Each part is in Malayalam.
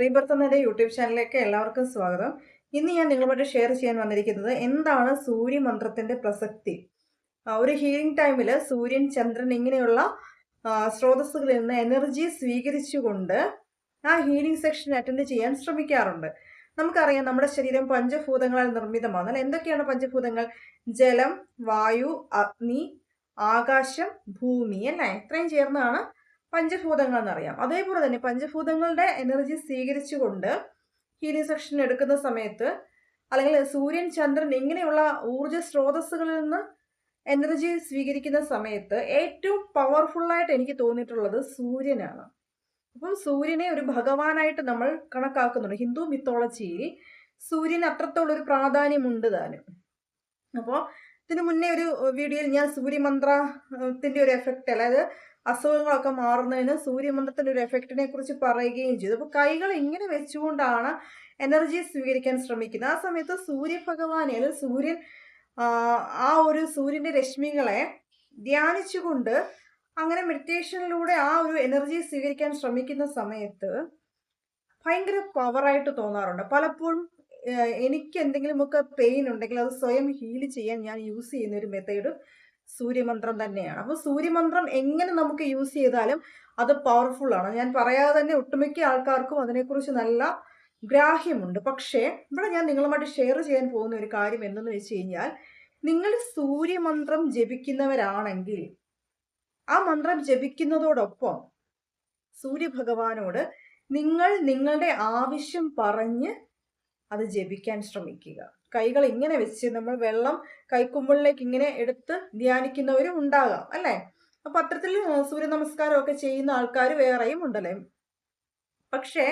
റീബർത്ത് എന്ന യൂട്യൂബ് ചാനലിലേക്ക് എല്ലാവർക്കും സ്വാഗതം. ഇന്ന് ഞാൻ നിങ്ങളുമായിട്ട് ഷെയർ ചെയ്യാൻ വന്നിരിക്കുന്നത് എന്താണ് സൂര്യമന്ത്രത്തിന്റെ പ്രസക്തി? ഒരു ഹീലിംഗ് ടൈമിൽ സൂര്യൻ ചന്ദ്രൻ ഇങ്ങനെയുള്ള സ്രോതസ്സുകളിൽ നിന്ന് എനർജി സ്വീകരിച്ചുകൊണ്ട് ആ ഹീലിംഗ് സെക്ഷൻ അറ്റൻഡ് ചെയ്യാൻ ശ്രമിക്കാറുണ്ട്. നമുക്കറിയാം നമ്മുടെ ശരീരം പഞ്ചഭൂതങ്ങളാൽ നിർമ്മിതമാണ്. അല്ല എന്തൊക്കെയാണ് പഞ്ചഭൂതങ്ങൾ? ജലം വായു അഗ്നി ആകാശം ഭൂമി അല്ലേ? ഇത്രയും ചേർന്നാണ് പഞ്ചഭൂതങ്ങൾ എന്നറിയാം അതേപോലെ തന്നെ പഞ്ചഭൂതങ്ങളുടെ എനർജി സ്വീകരിച്ചുകൊണ്ട് ഹീലിംഗ് സെക്ഷൻ എടുക്കുന്ന സമയത്ത് അല്ലെങ്കിൽ സൂര്യൻ ചന്ദ്രൻ ഇങ്ങനെയുള്ള ഊർജ സ്രോതസ്സുകളിൽ നിന്ന് എനർജി സ്വീകരിക്കുന്ന സമയത്ത് ഏറ്റവും പവർഫുള്ളായിട്ട് എനിക്ക് തോന്നിയിട്ടുള്ളത് സൂര്യനാണ്. അപ്പം സൂര്യനെ ഒരു ഭഗവാനായിട്ട് നമ്മൾ കണക്കാക്കുന്നുണ്ട്. ഹിന്ദു മിത്തോളജിയിൽ സൂര്യന് അത്രത്തോളം ഒരു പ്രാധാന്യമുണ്ട് താനും. അപ്പോൾ ഇതിനു മുന്നേ ഒരു വീഡിയോയിൽ ഞാൻ സൂര്യമന്ത്രത്തിന്റെ ഒരു എഫക്റ്റ് അതായത് അസുഖങ്ങളൊക്കെ മാറുന്നതിന് സൂര്യമന്ത്രത്തിന്റെ ഒരു എഫക്റ്റിനെ കുറിച്ച് പറയുകയും ചെയ്തു. അപ്പോൾ കൈകൾ ഇങ്ങനെ വെച്ചുകൊണ്ടാണ് എനർജി സ്വീകരിക്കാൻ ശ്രമിക്കുന്നത്. ആ സമയത്ത് സൂര്യഭഗവാനെ അല്ലെങ്കിൽ സൂര്യൻ ആ, ഒരു സൂര്യന്റെ രശ്മികളെ ധ്യാനിച്ചുകൊണ്ട് അങ്ങനെ മെഡിറ്റേഷനിലൂടെ ആ ഒരു എനർജി സ്വീകരിക്കാൻ ശ്രമിക്കുന്ന സമയത്ത് ഭയങ്കര പവറായിട്ട് തോന്നാറുണ്ട്. പലപ്പോഴും എനിക്ക് എന്തെങ്കിലുമൊക്കെ പെയിൻ ഉണ്ടെങ്കിൽ അത് സ്വയം ഹീൽ ചെയ്യാൻ ഞാൻ യൂസ് ചെയ്യുന്ന ഒരു മെത്തേഡ് സൂര്യമന്ത്രം തന്നെയാണ്. അപ്പോൾ സൂര്യമന്ത്രം എങ്ങനെ നമുക്ക് യൂസ് ചെയ്താലും അത് പവർഫുൾ ആണ്. ഞാൻ പറയാതെ തന്നെ ഒട്ടുമിക്ക ആൾക്കാർക്കും അതിനെക്കുറിച്ച് നല്ല ഗ്രാഹ്യമുണ്ട്. പക്ഷേ ഇവിടെ ഞാൻ നിങ്ങളുമായിട്ട് ഷെയർ ചെയ്യാൻ പോകുന്ന ഒരു കാര്യം എന്തെന്ന് വെച്ച് കഴിഞ്ഞാൽ നിങ്ങൾ സൂര്യമന്ത്രം ജപിക്കുന്നവരാണെങ്കിൽ ആ മന്ത്രം ജപിക്കുന്നതോടൊപ്പം സൂര്യഭഗവാനോട് നിങ്ങൾ നിങ്ങളുടെ ആവശ്യം പറഞ്ഞ് അത് ജപിക്കാൻ ശ്രമിക്കുക. കൈകൾ ഇങ്ങനെ വെച്ച് നമ്മൾ വെള്ളം കൈക്കുമ്പിളിലേക്ക് ഇങ്ങനെ എടുത്ത് ധ്യാനിക്കുന്നവരും ഉണ്ടാകാം അല്ലേ? അപ്പൊ അത്തരത്തിൽ സൂര്യ നമസ്കാരം ഒക്കെ ചെയ്യുന്ന ആൾക്കാർ വേറെയും ഉണ്ടല്ലേ? പക്ഷേ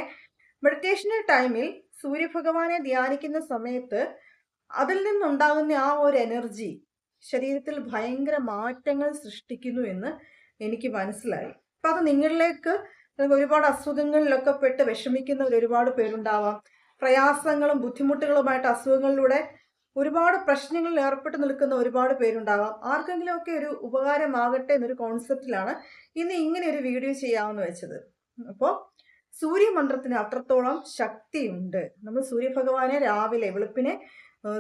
മെഡിറ്റേഷണൽ ടൈമിൽ സൂര്യഭഗവാനെ ധ്യാനിക്കുന്ന സമയത്ത് അതിൽ നിന്നുണ്ടാകുന്ന ആ ഒരു എനർജി ശരീരത്തിൽ ഭയങ്കര മാറ്റങ്ങൾ സൃഷ്ടിക്കുന്നു എന്ന് എനിക്ക് മനസ്സിലായി. അപ്പൊ അത് നിങ്ങളിലേക്ക് ഒരുപാട് അസുഖങ്ങളിലൊക്കെ പെട്ട് വിഷമിക്കുന്നവർ ഒരുപാട് പേരുണ്ടാവാം. പ്രയാസങ്ങളും ബുദ്ധിമുട്ടുകളുമായിട്ട് അസുഖങ്ങളിലൂടെ ഒരുപാട് പ്രശ്നങ്ങളിൽ ഏർപ്പെട്ട് നിൽക്കുന്ന ഒരുപാട് പേരുണ്ടാകാം ആർക്കെങ്കിലുമൊക്കെ ഒരു ഉപകാരമാകട്ടെ എന്നൊരു കോൺസെപ്റ്റിലാണ് ഇന്ന് ഇങ്ങനെ ഒരു വീഡിയോ ചെയ്യാമെന്ന് വെച്ചത്. അപ്പോൾ സൂര്യമന്ത്രത്തിന് അത്രത്തോളം ശക്തിയുണ്ട്. നമ്മൾ സൂര്യഭഗവാനെ രാവിലെ വെളുപ്പിനെ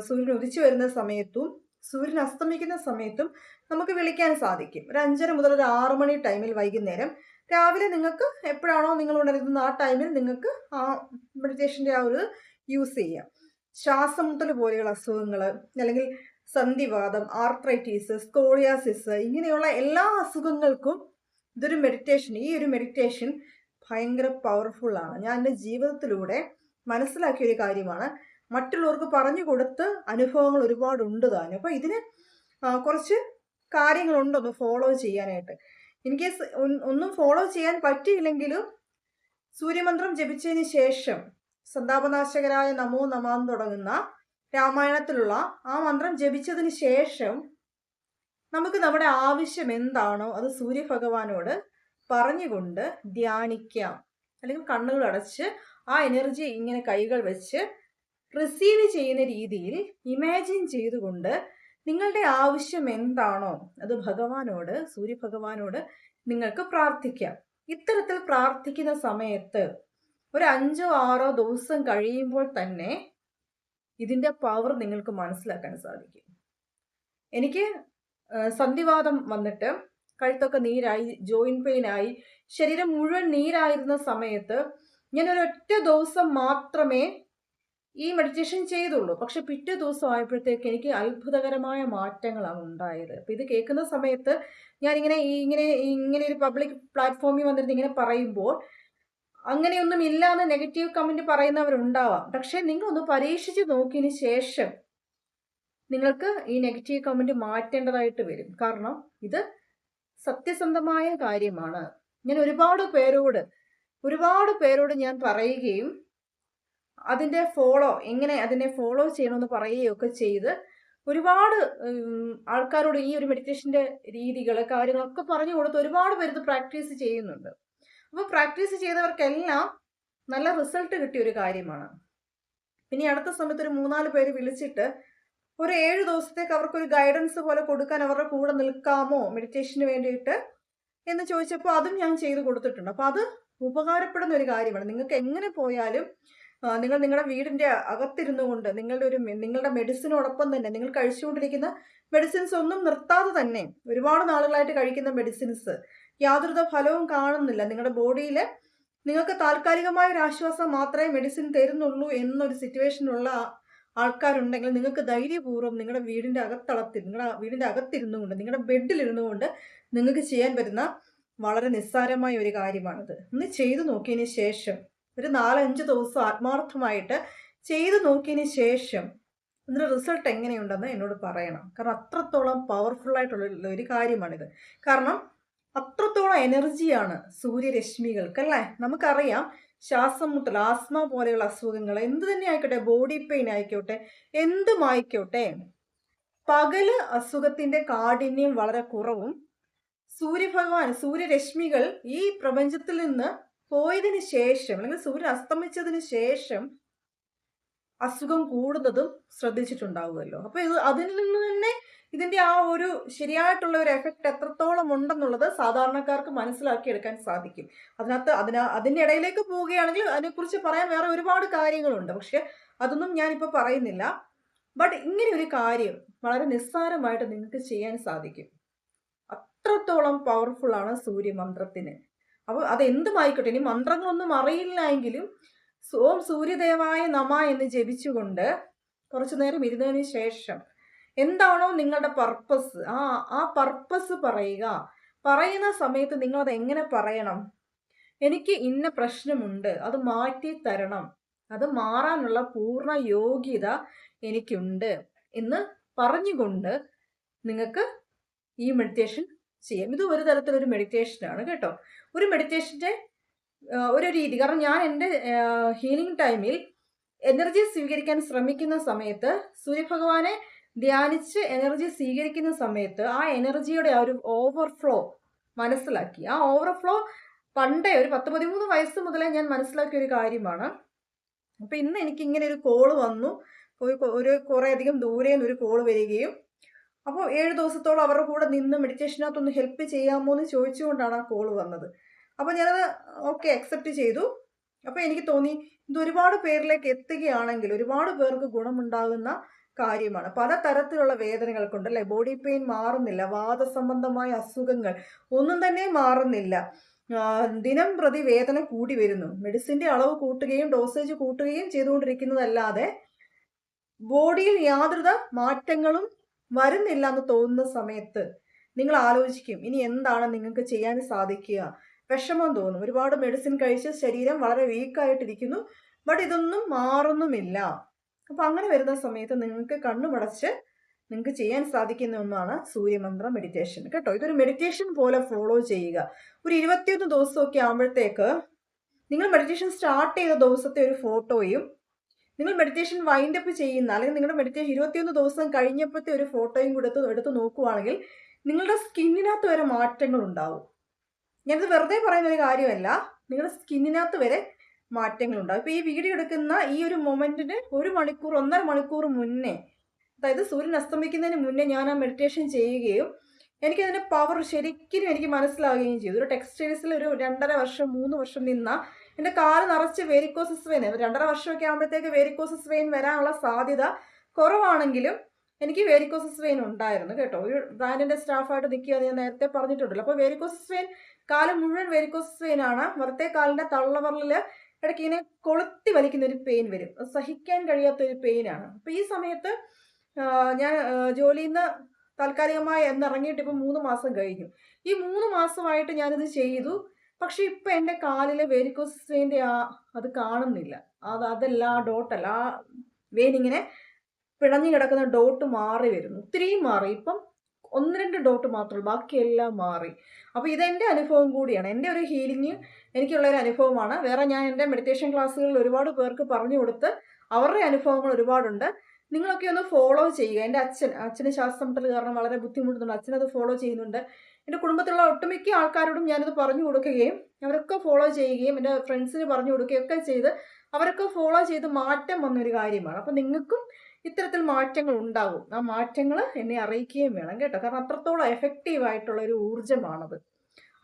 സൂര്യൻ ഉദിച്ചു വരുന്ന സമയത്തും സൂര്യൻ അസ്തമിക്കുന്ന സമയത്തും നമുക്ക് വിളിക്കാൻ സാധിക്കും. ഒരു അഞ്ചര മുതൽ ഒരു ആറ് മണി ടൈമിൽ വൈകുന്നേരം. രാവിലെ നിങ്ങൾക്ക് എപ്പോഴാണോ നിങ്ങൾ ഉണരുന്നത് ആ ടൈമിൽ നിങ്ങൾക്ക് ആ മെഡിറ്റേഷന്റെ ആ ഒരു യൂസ് ചെയ്യാം. ശ്വാസമുട്ടൽ പോലെയുള്ള അസുഖങ്ങൾ അല്ലെങ്കിൽ സന്ധിവാദം ആർത്രൈറ്റീസ് സ്കോളിയാസിസ് ഇങ്ങനെയുള്ള എല്ലാ അസുഖങ്ങൾക്കും ഇതൊരു മെഡിറ്റേഷൻ ഈ ഒരു മെഡിറ്റേഷൻ ഭയങ്കര പവർഫുള്ളാണ് ഞാൻ എന്റെ ജീവിതത്തിലൂടെ മനസ്സിലാക്കിയ ഒരു കാര്യമാണ്. മറ്റുള്ളവർക്ക് പറഞ്ഞു കൊടുത്ത് അനുഭവങ്ങൾ ഒരുപാടുണ്ട് താനും അപ്പോൾ ഇതിന് കുറച്ച് കാര്യങ്ങളുണ്ടൊന്ന് ഫോളോ ചെയ്യാനായിട്ട്. എനിക്ക് ഒന്നും ഫോളോ ചെയ്യാൻ പറ്റിയില്ലെങ്കിലും സൂര്യമന്ത്രം ജപിച്ചതിന് ശേഷം സന്താപനാശകരായ നമോ നമാന്ന് തുടങ്ങുന്ന രാമായണത്തിലുള്ള ആ മന്ത്രം ജപിച്ചതിന് ശേഷം നമുക്ക് നമ്മുടെ ആവശ്യം എന്താണോ അത് സൂര്യഭഗവാനോട് പറഞ്ഞുകൊണ്ട് ധ്യാനിക്കാം. അല്ലെങ്കിൽ കണ്ണുകൾ അടച്ച് ആ എനർജി ഇങ്ങനെ കൈകൾ വെച്ച് റിസീവ് ചെയ്യുന്ന രീതിയിൽ ഇമാജിൻ ചെയ്തുകൊണ്ട് നിങ്ങളുടെ ആവശ്യം എന്താണോ അത് ഭഗവാനോട് സൂര്യഭഗവാനോട് നിങ്ങൾക്ക് പ്രാർത്ഥിക്കാം. ഇത്തരത്തിൽ പ്രാർത്ഥിക്കുന്ന സമയത്ത് ഒരു അഞ്ചോ ആറോ ദിവസം കഴിയുമ്പോൾ തന്നെ ഇതിന്റെ പവർ നിങ്ങൾക്ക് മനസ്സിലാക്കാൻ സാധിക്കും. എനിക്ക് സന്ധിവാദം വന്നിട്ട് കഴുത്തൊക്കെ നീരായി ജോയിന്റ് പെയിൻ ആയി ശരീരം മുഴുവൻ നീരായിരുന്ന സമയത്ത് ഞാൻ ഒരൊറ്റ ദിവസം മാത്രമേ ഈ മെഡിറ്റേഷൻ ചെയ്തുള്ളൂ. പക്ഷെ പിറ്റേ ദിവസം ആയപ്പോഴത്തേക്ക് എനിക്ക് അത്ഭുതകരമായ മാറ്റങ്ങളാണ് ഉണ്ടായത്. അപ്പം ഇത് കേൾക്കുന്ന സമയത്ത് ഞാനിങ്ങനെ ഈ ഇങ്ങനെ ഇങ്ങനെ ഒരു പബ്ലിക് പ്ലാറ്റ്ഫോമിൽ വന്നിരുന്ന് ഇങ്ങനെ പറയുമ്പോൾ അങ്ങനെയൊന്നും ഇല്ല എന്ന് നെഗറ്റീവ് കമന്റ് പറയുന്നവരുണ്ടാവാം. പക്ഷേ നിങ്ങളൊന്ന് പരീക്ഷിച്ച് നോക്കിയതിന് ശേഷം നിങ്ങൾക്ക് ഈ നെഗറ്റീവ് കമന്റ് മാറ്റേണ്ടതായിട്ട് വരും. കാരണം ഇത് സത്യസന്ധമായ കാര്യമാണ്. ഞാൻ ഒരുപാട് പേരോട് ഒരുപാട് പേരോട് ഞാൻ പറയുകയും അതിന്റെ ഫോളോ എങ്ങനെ അതിനെ ഫോളോ ചെയ്യണമെന്ന് പറയുകയൊക്കെ ചെയ്ത് ഒരുപാട് ആൾക്കാരോട് ഈ ഒരു മെഡിറ്റേഷന്റെ രീതികൾ കാര്യങ്ങളൊക്കെ പറഞ്ഞു കൊടുത്ത് ഒരുപാട് പേര് ഇത് പ്രാക്ടീസ് ചെയ്യുന്നുണ്ട്. അപ്പോൾ പ്രാക്ടീസ് ചെയ്തവർക്കെല്ലാം നല്ല റിസൾട്ട് കിട്ടിയ ഒരു കാര്യമാണ്. പിന്നെ അടുത്ത സമയത്ത് ഒരു മൂന്നാൽ പേര് വിളിച്ചിട്ട് ഒരു ഏഴ് ദിവസത്തേക്ക് അവർക്കൊരു ഗൈഡൻസ് പോലെ കൊടുക്കാൻ അവരുടെ കൂടെ നിൽക്കാമോ മെഡിറ്റേഷന് വേണ്ടിയിട്ട് എന്ന് ചോദിച്ചപ്പോൾ അതും ഞാൻ ചെയ്തു കൊടുത്തിട്ടുണ്ട്. അപ്പോൾ അത് ഉപകാരപ്പെടുന്ന ഒരു കാര്യമാണ്. നിങ്ങൾക്ക് എങ്ങനെ പോയാലും നിങ്ങൾ നിങ്ങളുടെ വീടിന്റെ അകത്തിരുന്നു കൊണ്ട് നിങ്ങളുടെ ഒരു നിങ്ങളുടെ മെഡിസിനോടൊപ്പം തന്നെ നിങ്ങൾ കഴിച്ചുകൊണ്ടിരിക്കുന്ന മെഡിസിൻസ് ഒന്നും നിർത്താതെ തന്നെ ഒരുപാട് നാളുകളായിട്ട് കഴിക്കുന്ന മെഡിസിൻസ് യാതൊരുത ഫലവും കാണുന്നില്ല. നിങ്ങളുടെ ബോഡിയിൽ നിങ്ങൾക്ക് താൽക്കാലികമായ ഒരു ആശ്വാസം മാത്രമേ മെഡിസിൻ തരുന്നുള്ളൂ എന്നൊരു സിറ്റുവേഷനുള്ള ആൾക്കാരുണ്ടെങ്കിൽ നിങ്ങൾക്ക് ധൈര്യപൂർവം നിങ്ങളുടെ വീടിന്റെ അകത്തളത്തിൽ നിങ്ങളുടെ വീടിന്റെ അകത്തിരുന്നു കൊണ്ട് നിങ്ങളുടെ ബെഡിലിരുന്നു കൊണ്ട് നിങ്ങൾക്ക് ചെയ്യാൻ പറ്റുന്ന വളരെ നിസ്സാരമായ ഒരു കാര്യമാണിത്. ഒന്ന് ചെയ്തു നോക്കിയതിന് ശേഷം ഒരു നാലഞ്ച് ദിവസം ആത്മാർത്ഥമായിട്ട് ചെയ്തു നോക്കിയതിന് ശേഷം ഇതിന്റെ റിസൾട്ട് എങ്ങനെയുണ്ടെന്ന് എന്നോട് പറയണം. കാരണം അത്രത്തോളം പവർഫുൾ ആയിട്ടുള്ള ഒരു കാര്യമാണിത്. കാരണം അത്രത്തോളം എനർജിയാണ് സൂര്യരശ്മികൾക്ക് അല്ലേ? നമുക്കറിയാം ശ്വാസം മുട്ടൽ ആസ്മ പോലെയുള്ള അസുഖങ്ങൾ എന്ത് തന്നെ ആയിക്കോട്ടെ ബോഡി പെയിൻ ആയിക്കോട്ടെ എന്തുമായിക്കോട്ടെ പകൽ അസുഖത്തിന്റെ കാഠിന്യം വളരെ കുറവും സൂര്യഭഗവാൻ സൂര്യരശ്മികൾ ഈ പ്രപഞ്ചത്തിൽ നിന്ന് പോയതിന് ശേഷം അല്ലെങ്കിൽ സൂര്യൻ അസ്തമിച്ചതിന് ശേഷം അസുഖം കൂടുന്നതും ശ്രദ്ധിച്ചിട്ടുണ്ടാവുമല്ലോ. അപ്പൊ ഇത് അതിൽ നിന്ന് തന്നെ ഇതിന്റെ ആ ഒരു ശരിയായിട്ടുള്ള ഒരു എഫക്റ്റ് എത്രത്തോളം ഉണ്ടെന്നുള്ളത് സാധാരണക്കാർക്ക് മനസ്സിലാക്കിയെടുക്കാൻ സാധിക്കും. അതിനകത്ത് അതിന അതിന്റെ ഇടയിലേക്ക് പോവുകയാണെങ്കിൽ അതിനെക്കുറിച്ച് പറയാൻ വേറെ ഒരുപാട് കാര്യങ്ങളുണ്ട്. പക്ഷെ അതൊന്നും ഞാനിപ്പോൾ പറയുന്നില്ല. ബട്ട് ഇങ്ങനെ ഒരു കാര്യം വളരെ നിസ്സാരമായിട്ട് നിങ്ങൾക്ക് ചെയ്യാൻ സാധിക്കും. അത്രത്തോളം പവർഫുള്ളാണ് സൂര്യമന്ത്രത്തിന്. അപ്പോൾ അത് എന്തുമായിക്കോട്ടെ ഇനി മന്ത്രങ്ങളൊന്നും അറിയില്ല എങ്കിലും സോം സൂര്യദേവായ നമ എന്ന് ജപിച്ചുകൊണ്ട് കുറച്ചു നേരം ഇരുന്നതിന് ശേഷം എന്താണോ നിങ്ങളുടെ പർപ്പസ് ആ ആ പർപ്പസ് പറയുക. പറയുന്ന സമയത്ത് നിങ്ങൾ അത് എങ്ങനെ പറയണം? എനിക്ക് ഇന്ന പ്രശ്നമുണ്ട്. അത് മാറ്റി തരണം. അത് മാറാനുള്ള പൂർണ യോഗ്യത എനിക്കുണ്ട് എന്ന് പറഞ്ഞുകൊണ്ട് നിങ്ങൾക്ക് ഈ മെഡിറ്റേഷൻ ചെയ്യാം ഇത് ഒരു തരത്തിലൊരു മെഡിറ്റേഷനാണ് കേട്ടോ. ഒരു മെഡിറ്റേഷന്റെ ഒരു രീതി. കാരണം ഞാൻ എന്റെ ഹീലിംഗ് ടൈമിൽ എനർജി സ്വീകരിക്കാൻ ശ്രമിക്കുന്ന സമയത്ത് സൂര്യഭഗവാനെ ധ്യാനിച്ച് എനർജി സ്വീകരിക്കുന്ന സമയത്ത് ആ എനർജിയുടെ ആ ഒരു ഓവർഫ്ലോ മനസ്സിലാക്കി. ആ ഓവർഫ്ലോ പണ്ടേ ഒരു പത്ത് പതിമൂന്ന് വയസ്സ് മുതലേ ഞാൻ മനസ്സിലാക്കിയ ഒരു കാര്യമാണ്. അപ്പം ഇന്ന് എനിക്ക് ഇങ്ങനെ ഒരു കോൾ വന്നു. ഒരു കുറേ അധികം ദൂരെ നിന്ന് ഒരു കോൾ വരികയും അപ്പോൾ ഏഴ് ദിവസത്തോളം അവരുടെ കൂടെ നിന്ന് മെഡിറ്റേഷനകത്തൊന്ന് ഹെൽപ്പ് ചെയ്യാമോ എന്ന് ചോദിച്ചുകൊണ്ടാണ് ആ കോൾ വന്നത്. അപ്പോൾ ഞാനത് ഓക്കെ അക്സെപ്റ്റ് ചെയ്തു. അപ്പോൾ എനിക്ക് തോന്നി ഇത് ഒരുപാട് പേരിലേക്ക് എത്തുകയാണെങ്കിൽ ഒരുപാട് പേർക്ക് ഗുണമുണ്ടാകുന്ന കാര്യമാണ്. പല തരത്തിലുള്ള വേദനകൾ കൊണ്ട് അല്ലേ? ബോഡി പെയിൻ മാറുന്നില്ല വാദസംബന്ധമായ അസുഖങ്ങൾ ഒന്നും തന്നെ മാറുന്നില്ല. ദിനം പ്രതി വേദന കൂടി വരുന്നു. മെഡിസിന്റെ അളവ് കൂട്ടുകയും ഡോസേജ് കൂട്ടുകയും ചെയ്തുകൊണ്ടിരിക്കുന്നതല്ലാതെ ബോഡിയിൽ യാതൊരുവിധ മാറ്റങ്ങളും വരുന്നില്ല എന്ന് തോന്നുന്ന സമയത്ത് നിങ്ങൾ ആലോചിക്കും ഇനി എന്താണ് നിങ്ങൾക്ക് ചെയ്യാൻ സാധിക്കുക. വിഷമം തോന്നും. ഒരുപാട് മെഡിസിൻ കഴിച്ച് ശരീരം വളരെ വീക്കായിട്ടിരിക്കുന്നു ബട്ട് ഇതൊന്നും മാറുന്നുമില്ല. അപ്പം അങ്ങനെ വരുന്ന സമയത്ത് നിങ്ങൾക്ക് കണ്ണുമടച്ച് നിങ്ങൾക്ക് ചെയ്യാൻ സാധിക്കുന്ന ഒന്നാണ് സൂര്യമന്ത്ര മെഡിറ്റേഷൻ കേട്ടോ ഇതൊരു മെഡിറ്റേഷൻ പോലെ ഫോളോ ചെയ്യുക. ഒരു ഇരുപത്തിയൊന്ന് ദിവസമൊക്കെ ആകുമ്പോഴത്തേക്ക് നിങ്ങൾ മെഡിറ്റേഷൻ സ്റ്റാർട്ട് ചെയ്ത ദിവസത്തെ ഒരു ഫോട്ടോയും നിങ്ങൾ മെഡിറ്റേഷൻ വൈൻഡ് അപ്പ് ചെയ്യുന്ന അല്ലെങ്കിൽ നിങ്ങളുടെ മെഡിറ്റേഷൻ ഇരുപത്തിയൊന്ന് ദിവസം കഴിഞ്ഞപ്പോഴത്തെ ഒരു ഫോട്ടോയും കൂടെ എടുത്ത് നോക്കുവാണെങ്കിൽ നിങ്ങളുടെ സ്കിന്നിനകത്ത് വരെ മാറ്റങ്ങൾ ഉണ്ടാവും. ഞാനത് വെറുതെ പറയുന്ന ഒരു കാര്യമല്ല. നിങ്ങളുടെ സ്കിന്നിനകത്ത് വരെ മാറ്റങ്ങൾ ഉണ്ടാവും. ഇപ്പോൾ ഈ വീഡിയോ എടുക്കുന്ന ഈ ഒരു മൊമെന്റിന് ഒരു മണിക്കൂർ ഒന്നര മണിക്കൂർ മുന്നേ അതായത് സൂര്യൻ അസ്തമിക്കുന്നതിന് മുന്നേ ഞാൻ ആ മെഡിറ്റേഷൻ ചെയ്യുകയും എനിക്കതിന്റെ പവർ ശരിക്കും എനിക്ക് മനസ്സിലാവുകയും ചെയ്തു. ഒരു ടെക്സ്റ്റൈൽസിൽ ഒരു രണ്ടര വർഷം മൂന്ന് വർഷം നിന്ന എന്റെ കാൽ നിറച്ച് വേരിക്കോസസ് വെയിൻ രണ്ടര വർഷമൊക്കെ ആകുമ്പോഴത്തേക്ക് വേരിക്കോസസ് വെയിൻ വരാനുള്ള സാധ്യത കുറവാണെങ്കിലും എനിക്ക് വേരിക്കോസസ് വെയിൻ ഉണ്ടായിരുന്നു കേട്ടോ. ഒരു ബ്രാൻഡിന്റെ സ്റ്റാഫായിട്ട് നിൽക്കുക ഞാൻ നേരത്തെ പറഞ്ഞിട്ടുണ്ടല്ലോ. അപ്പോൾ വേരിക്കോസസ് വെയിൻ കാൽ മുഴുവൻ വേരിക്കോസസ് വെയിൻ ആണ്. വലത്തെ കാലിന്റെ തള്ളവറലിൽ ഇടയ്ക്ക് ഇങ്ങനെ കൊളുത്തി വലിക്കുന്ന ഒരു പെയിൻ വരും. അത് സഹിക്കാൻ കഴിയാത്ത ഒരു പെയിനാണ് അപ്പോൾ ഈ സമയത്ത് ഞാൻ ജോലിയിൽ നിന്ന് താൽക്കാലികമായി എന്നിറങ്ങിയിട്ട് ഇപ്പം മൂന്ന് മാസം കഴിഞ്ഞു. ഈ മൂന്ന് മാസമായിട്ട് ഞാനിത് ചെയ്തു. പക്ഷെ ഇപ്പം എന്റെ കാലിലെ വേരിക്കോസ് ആ അത് കാണുന്നില്ല. അത് അതല്ല ആ ഡോട്ടല്ല ആ വെയിൻ ഇങ്ങനെ പിണഞ്ഞു കിടക്കുന്ന ഡോട്ട് മാറി വരുന്നു. ഒത്തിരിയും മാറി. ഇപ്പം ഒന്ന് രണ്ട് ഡോട്ട് മാത്രമേ ബാക്കിയെല്ലാം മാറി. അപ്പോൾ ഇതെന്റെ അനുഭവം കൂടിയാണ്. എന്റെ ഒരു ഹീലിംഗ് എനിക്കുള്ള ഒരു അനുഭവമാണ്. വേറെ ഞാൻ എന്റെ മെഡിറ്റേഷൻ ക്ലാസ്സുകളിൽ ഒരുപാട് പേർക്ക് പറഞ്ഞു കൊടുത്ത് അവരുടെ അനുഭവങ്ങൾ ഒരുപാടുണ്ട്. നിങ്ങളൊക്കെ ഒന്ന് ഫോളോ ചെയ്യുക. എന്റെ അച്ഛൻ അച്ഛന് ശ്വാസം മുട്ടൽ കാരണം വളരെ ബുദ്ധിമുട്ടുന്നുണ്ട്. അച്ഛനത് ഫോളോ ചെയ്യുന്നുണ്ട്. എന്റെ കുടുംബത്തിലുള്ള ഒട്ടുമിക്ക ആൾക്കാരോടും ഞാനത് പറഞ്ഞു കൊടുക്കുകയും അവരൊക്കെ ഫോളോ ചെയ്യുകയും എന്റെ ഫ്രണ്ട്സിന് പറഞ്ഞു കൊടുക്കുകയും ഒക്കെ ചെയ്ത് അവരൊക്കെ ഫോളോ ചെയ്ത് മാറ്റം വന്നൊരു കാര്യമാണ്. അപ്പം നിങ്ങൾക്കും ഇത്തരത്തിൽ മാറ്റങ്ങൾ ഉണ്ടാകും. ആ മാറ്റങ്ങൾ എന്നെ അറിയിക്കുകയും വേണം കേട്ടോ. കാരണം അത്രത്തോളം എഫക്റ്റീവ് ഒരു ഊർജമാണത്.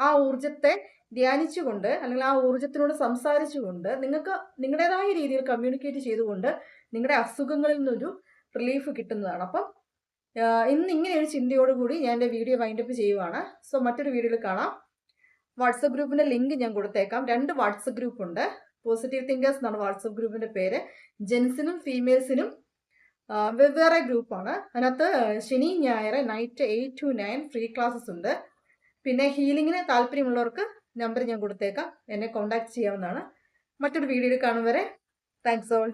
ആ ഊർജത്തെ ധ്യാനിച്ചുകൊണ്ട് അല്ലെങ്കിൽ ആ ഊർജത്തിനോട് സംസാരിച്ചുകൊണ്ട് നിങ്ങൾക്ക് നിങ്ങളുടേതായ രീതിയിൽ കമ്മ്യൂണിക്കേറ്റ് ചെയ്തുകൊണ്ട് നിങ്ങളുടെ അസുഖങ്ങളിൽ നിന്നൊരു റിലീഫ് കിട്ടുന്നതാണ്. അപ്പം ഇന്ന് ഇങ്ങനെ ഒരു ചിന്തയോടുകൂടി ഞാൻ എന്റെ വീഡിയോ വൈൻഡപ്പ് ചെയ്യുവാണ്. സോ മറ്റൊരു വീഡിയോയിൽ കാണാം. വാട്സപ്പ് ഗ്രൂപ്പിന്റെ ലിങ്ക് ഞാൻ കൊടുത്തേക്കാം. രണ്ട് വാട്സപ്പ് ഗ്രൂപ്പ് ഉണ്ട്. പോസിറ്റീവ് തിങ്കേഴ്സ് എന്നാണ് വാട്സപ്പ് ഗ്രൂപ്പിന്റെ പേര്. ജെൻസിനും ഫീമെയിൽസിനും വെവ്വേറെ ഗ്രൂപ്പാണ് അതിനകത്ത് ശനി ഞായർ night eight to nine free classes ഉണ്ട്. പിന്നെ ഹീലിങ്ങിന് താല്പര്യമുള്ളവർക്ക് നമ്പർ ഞാൻ കൊടുത്തേക്കാം. എന്നെ കോൺടാക്ട് ചെയ്യാവുന്നതാണ്. മറ്റൊരു വീഡിയോയിൽ കാണും വരെ. Thanks all